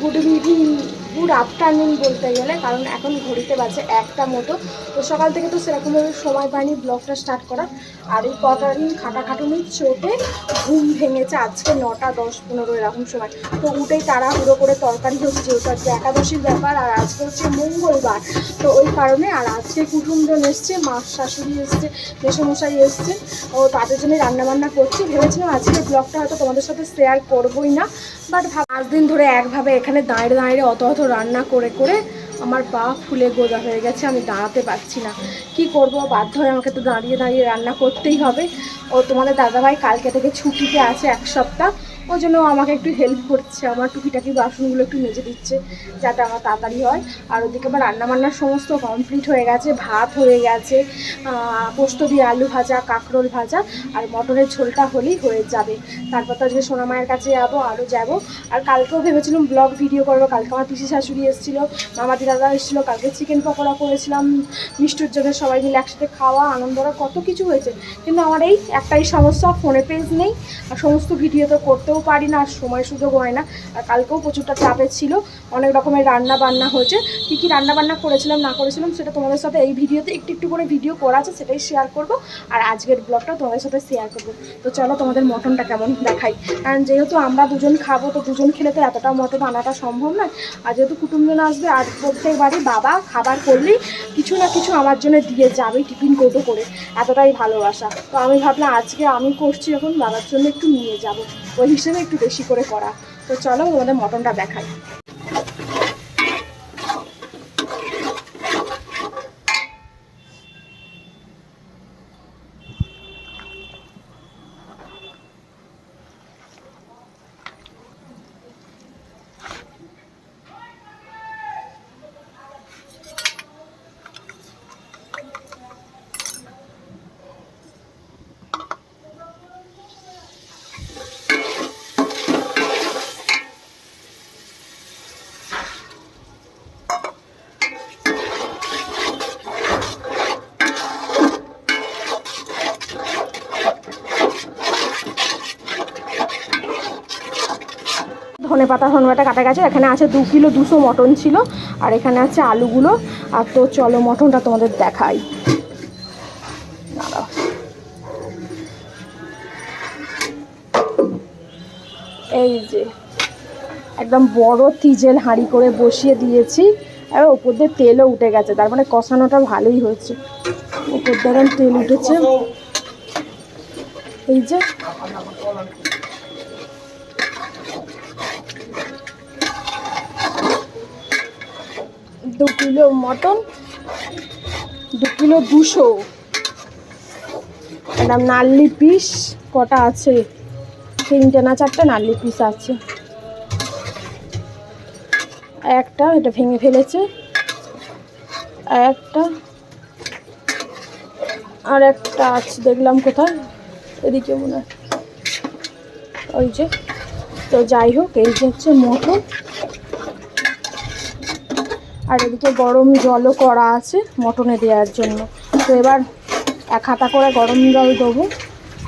Good evening good afternoon বলতে গেলে, কারণ এখন ঘড়িতে বাজে একটা মতো। তো সকাল থেকে তো সেরকমভাবে সময় পাইনি ব্লগটা স্টার্ট করা আর এই কটা দিন খাটাখাটুনির চোটে ঘুম ভেঙেছে আজকে নটা দশ পনেরো এরকম সময়। তো উঠেই তাড়াহুড়ো করে তরকারি হচ্ছে, যেহেতু আজকে একাদশীর ব্যাপার আর আজকে হচ্ছে মঙ্গলবার। তো ওই কারণে আর আজকে কুটুমজন এসছে, মা শাশুড়ি এসছে, মেসমশাই এসছে, ও তাদের জন্য রান্নাবান্না করছি। ভেবেছিলাম আজকে ব্লগটা হয়তো তোমাদের সাথে শেয়ার করবোই না বাট পাঁচ দিন ধরে একভাবে এখানে দাঁড়িয়ে দাঁড়িয়ে অত অত রান্না করে করে আমার পা ফুলে গোদা হয়ে গেছে, আমি দাঁড়াতে পারছি না। কি করব? বাধ্য হয়ে আমাকে তো দাঁড়িয়ে দাঁড়িয়ে রান্না করতেই হবে। ও তোমাদের দাদাভাই কালকে থেকে ছুটিতে আছে এক সপ্তাহ। ওই জন্য আমাকে একটু হেল্প করছে, আমার টুকিটাকি বাসনগুলো একটু মেজে দিচ্ছে যাতে আমার তাড়াতাড়ি হয়। আর ওদিকে আবার রান্নাবান্নার সমস্ত কমপ্লিট হয়ে গেছে, ভাত হয়ে গেছে পোস্ত দিয়ে আলু ভাজা, কাঁকরোল ভাজা আর মটরের ঝোলটা হলেই হয়ে যাবে। তারপর তো আজকে সোনামায়ের কাছে যাব, আরও যাব। আর কালকেও ভেবেছিলাম ব্লগ ভিডিও করব, কালকে আমার পিসি শাশুড়ি এসেছিল, মামাদি দাদা এসেছিল, কালকে চিকেন পকোড়া করেছিলাম, মিষ্টির জন্য সবাই মিলে একসাথে খাওয়া আনন্দরা কত কিছু হয়েছে। কিন্তু আমার এই একটাই সমস্যা ফোনে পেজ নেই, আর সমস্ত ভিডিও তো করতেও পারি না, আর সময় সুযোগ হয় না। আর কালকেও প্রচুরটা চাপে ছিল, অনেক রকমের রান্না বান্না হয়েছে। কী কী রান্না বান্না করেছিলাম, না করেছিলাম, সেটা তোমাদের সাথে এই ভিডিওতে একটু একটু করে ভিডিও করা আছে, সেটাই শেয়ার করব। আর আজকের ব্লগটা তোমাদের সাথে শেয়ার করব। তো চলো তোমাদের মটনটা কেমন দেখাই। কারণ যেহেতু আমরা দুজন খাব, তো দুজন খেলে তো এতটা মটন আনাটা সম্ভব নয়। আর যেহেতু কুটুমজন আসবে, আর প্রত্যেক বাড়ি বাবা খাবার করলেই কিছু না কিছু আমার জন্য দিয়ে যাবে টিফিন কৌটো করে। এতটাই ভালোবাসা। তো আমি ভাবলাম, আজকে আমি করছি, এখন বাবার জন্য একটু নিয়ে যাব। ওই হিসেবে একটু বেশি করে করা। তো চলো তোমাদের মটনটা দেখাই ধনে পাতা ধনে পাতা কাটা গেছে। এখানে আছে দু কিলো দুশো মটন ছিল, আর এখানে আছে আলুগুলো। আর তো চলো মটনটা তোমাদের দেখাই। এই যে, একদম বড় তিজেল হাঁড়ি করে বসিয়ে দিয়েছি। আর ওপর দিয়ে তেলও উঠে গেছে, তার মানে কষানোটা ভালোই হয়েছে। ওপর দিয়ে তেল উঠেছে। এই যে দু কিলো মটন, দু কিলো দুশো। এরকম নাল্লি পিস কটা আছে? তিনটে না চারটে নাল্লি পিস আছে। একটা এটা ভেঙে ফেলেছে, একটা, আর একটা আছে, দেখলাম কোথায়? এদিকে মনে হয়। ওই যে, তো যাই হোক, এই যে হচ্ছে মটন। আর এদিকে গরম জলও করা আছে মটনে দেওয়ার জন্য। তো এবার এক হাতা করে গরম জল দেবো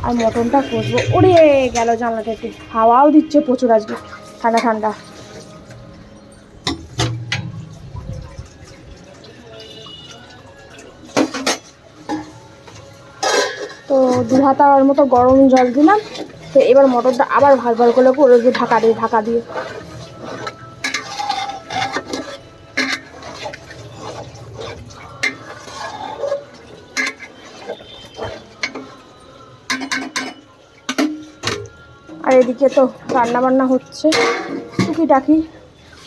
আর মটনটা করব ওরে, গেল জানলাটা একটু হাওয়াও দিচ্ছে প্রচুর আজকে। ঠান্ডা ঠান্ডা। তো দু হাতার মতো গরম জল দিলাম। তো এবার মটনটা আবার ভালো ভালো করে ঢাকা দিয়ে ঢাকা দিয়ে। এদিকে তো রান্না বান্না হচ্ছে। টুকিটাকি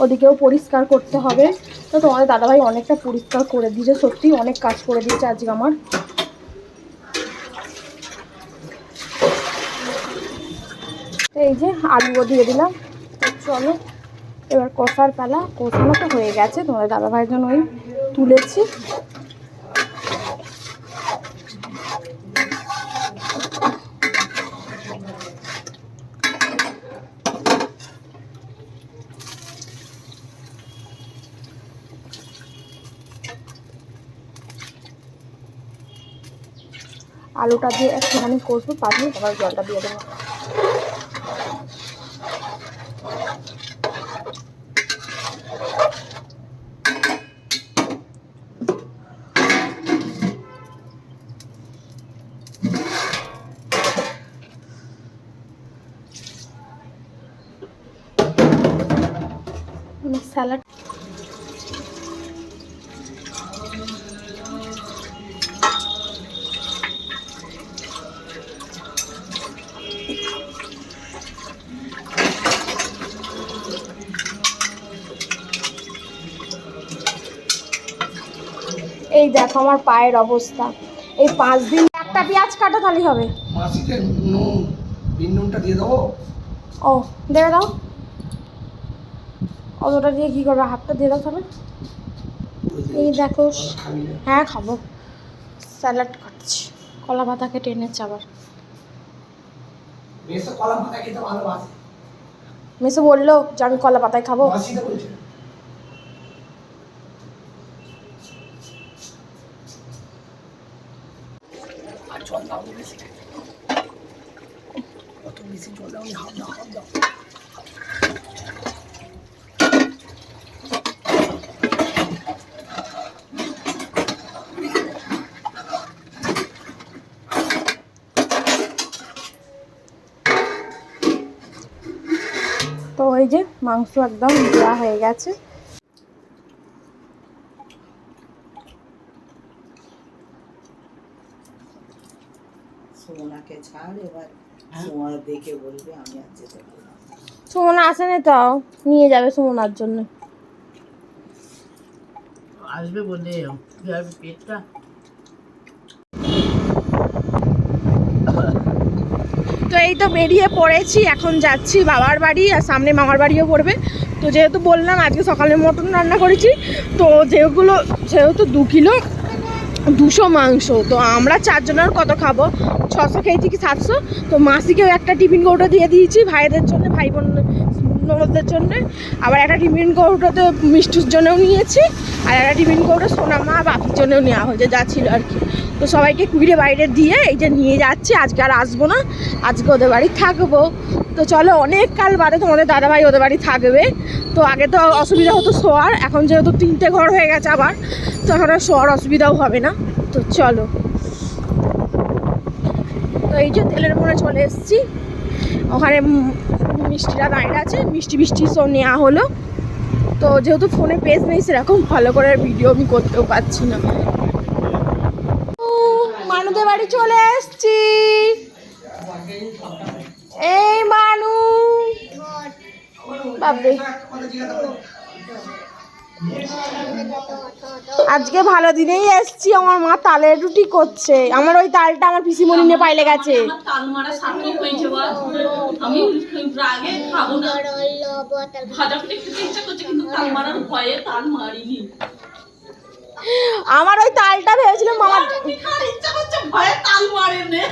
ওদিকেও পরিষ্কার করতে হবে। তো তোমাদের দাদাভাই অনেকটা পরিষ্কার করে দিয়েছে। সত্যি অনেক কাজ করে দিয়েছে আজকে আমার। এই যে আলুও দিয়ে দিলাম। চলো, এবার কষার পালা। কষানো তো হয়ে গেছে। তোমাদের দাদাভাইয়ের জন্য ওই তুলেছি। আলুটা দিয়ে একটুখানি কষবো পাঠিয়ে আবার জলটা দিয়ে দেবো। মানে স্যালাড এই দেখো আমার পায়ের অবস্থা। এই পাঁচ দিন একটা পেঁয়াজ কাটা তাহলে হবে। মাসিকে নুন বিন নুনটা দিয়ে দেবো? ও দিয়ে দাও। অতটা দিয়ে কী করবে? হাফটা দিয়ে দাও তাহলে। এই দেখো হ্যাঁ খাব। স্যালাড খাচ্ছি। কলা পাতা কেটে এনেছে আবার মেসে বলল যে আমি কলা পাতায় খাব মাসিটা বলছে আর জল দাও নি বেশি কত বেশি জল দাও নি, হাফ দাও হাফ দাও তো ওই যে মাংস একদম দেওয়া হয়ে গেছে। সোনাকে ছাড় এবার সোনা দেখে বলবে আমি আর যেতে পারব না। সুমন আসেনি তো নিয়ে যাবে সুমনার জন্য। আসবে বলে পেটটা? তো এই তো বেরিয়ে পড়েছি এখন যাচ্ছি বাবার বাড়ি আর সামনে মামার বাড়িও পড়বে। তো যেহেতু বললাম আজকে সকালে মটন রান্না করেছি তো যেগুলো যেহেতু দু কিলো দুশো মাংস। তো আমরা চারজনের কত খাব? ছশো খেয়েছি কি সাতশো? তো মাসিকেও একটা টিফিন কৌটো দিয়ে দিয়েছি ভাইদের জন্য, ভাই বোন, ননদদের জন্য। আবার একটা টিফিন কৌটোতে মিষ্টির জন্যও নিয়েছি, আর একটা টিফিন কৌটো সোনা মা বাপির জন্যও নেওয়া হয়েছে, যা ছিল আর কি। তো সবাইকে কুড়িয়ে বাইরে দিয়ে এই যে নিয়ে যাচ্ছি, আজকে আর আসব না, আজকে ওদের বাড়ি থাকব। তো চলো, অনেক কাল বাদে তোমাদের দাদাভাই ওদের বাড়ি থাকবে। তো আগে তো অসুবিধা হতো শোয়ার, এখন যেহেতু তিনটে ঘর হয়ে গেছে আবার, তো এখন আর শোয়ার অসুবিধাও হবে না। তো চলো। তো এই যে তেলের মোড়ে চলে এসেছি। ওখানে উম মিষ্টিরা দাঁড়িয়ে আছে, মিষ্টি মিষ্টি সব নেওয়া হলো। তো যেহেতু ফোনে পেজ নেই, সেরকম ভালো করে ভিডিও আমি করতেও পারছি না। মানুদের বাড়ি চলে এসছি। বাপরে আজকে ভালো দিনেই এসছি আমার মা তালের রুটি করছে। আমার ওই তালটা আমার পিসিমণি নিয়ে পাইলে গেছে। আমার ওই তালটা ভেবেছিলাম মামা রুটি খাওয়ার ইচ্ছা করছে ভয়ে তাল মারেনে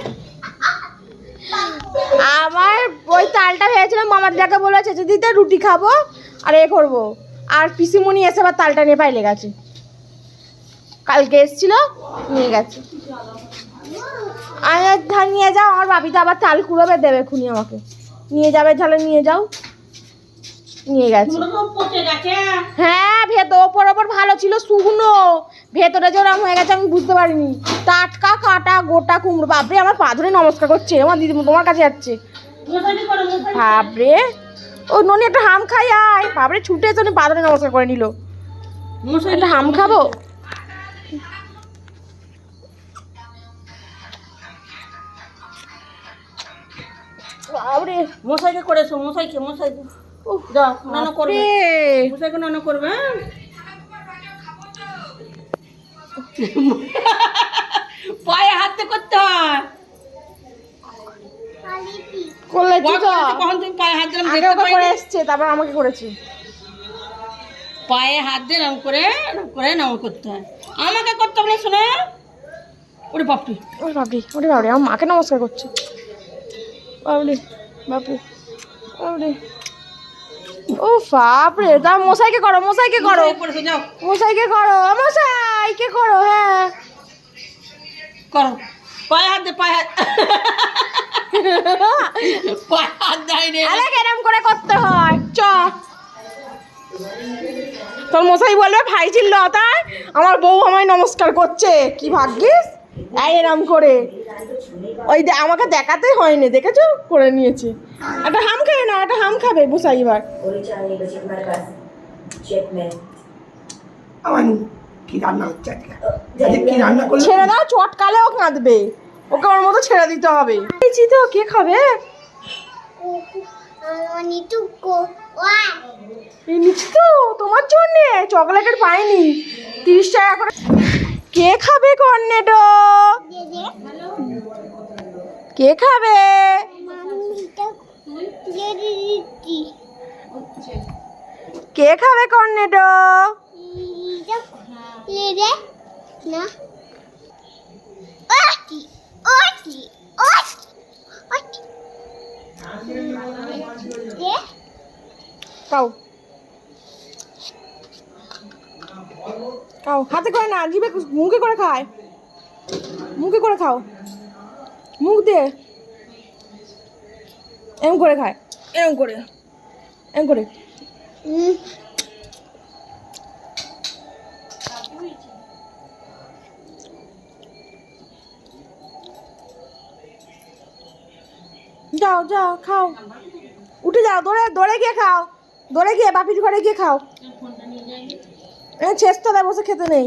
আমার ওই তালটা ভেবেছিলাম মামার দাকে বলেছে যে দিতে রুটি খাব আর এ করব। আর পিসিমণি এসে আবার তালটা নিয়ে পাইলে গেছে। কালকে এসছিল নিয়ে গেছে। আমি ধান নিয়ে যাও আমার বাবি বাপিতে আবার তাল কুড়োবে দেবে খুনি আমাকে। নিয়ে যাবে তাহলে নিয়ে যাও। নিয়ে গেছে। গেছে। হ্যাঁ ভেতর ওপর ওপর ভালো ছিল শুকনো। ভেতরে যে ওরম হয়ে গেছে আমি বুঝতে পারিনি। টাটকা কাটা গোটা কুমড়ো। বাপরে আমার পা ধরে নমস্কার করছে। আমার দিদি তোমার কাছে যাচ্ছে। বাপরে। ও ননি একটা হাম খাই আয়। বাপরে ছুটে এসে পা ধরে নমস্কার করে নিল। একটা হাম খাব? বাপরে। মশাইকে করেছ মশাইকে মশাইকে যাও নানা করবে। মশাইকে নানা করবে হ্যাঁ? পায়ে হাতে করতে হয়। করলে তো? কখন তুমি পায়ে হাত দিলাম দেখতে করে এসছে তারপর আমাকে করেছে। পায়ে হাত দিয়ে নাম করে করে নাম করতে হয়। আমাকে করতে হবে শোনে। ওরে বাপরি। ওরে বাপরে ওরে বাপরে আমার মাকে নমস্কার করছে। বাপরে বাপরে বাপরে। ও বাপরে তা মশাইকে করো মশাইকে করো। মশাইকে করো মশাইকে করো হ্যাঁ। করো। পায়ে হাত দে পায়ে হাত। পায়ে হাত দেয় রে আরে এরম করে করতে হয়? চ। তোর মশাই বলবে ভাই ছিল তাই আমার বউ আমায় নমস্কার করছে। কি ভাগ্যিস? এরম করে। ওই আমাকে দেখাতে হয়নি দেখেছ? করে নিয়েছে। একটা হাম খাবে না একটা হাম খাবে বুসাই এবার। ছেড়ে দাও চটকালেও কাঁদবে। ওকে ওর মতো ছেড়ে দিতে হবে। তো কে খাবে? নিচ্ছি তো তোমার জন্য চকলেটের পাইনি। তিরিশ টাকা করে কে খাবে কর্নেটো? কে খাবে? কে খাবে কর্নেটো? না খাও। হাতে করে না জিভে মুখে করে খায়। মুখে করে খাও। মুখ দিয়ে এরম করে খায়। এরম করে। এরম করে। যাও যাও, খাও। উঠে যাও, দৌড়ে দৌড়ে গিয়ে খাও। দৌড়ে গিয়ে বাপির ঘরে গিয়ে খাও। এ ছেস্তলায় বসে খেতে নেই।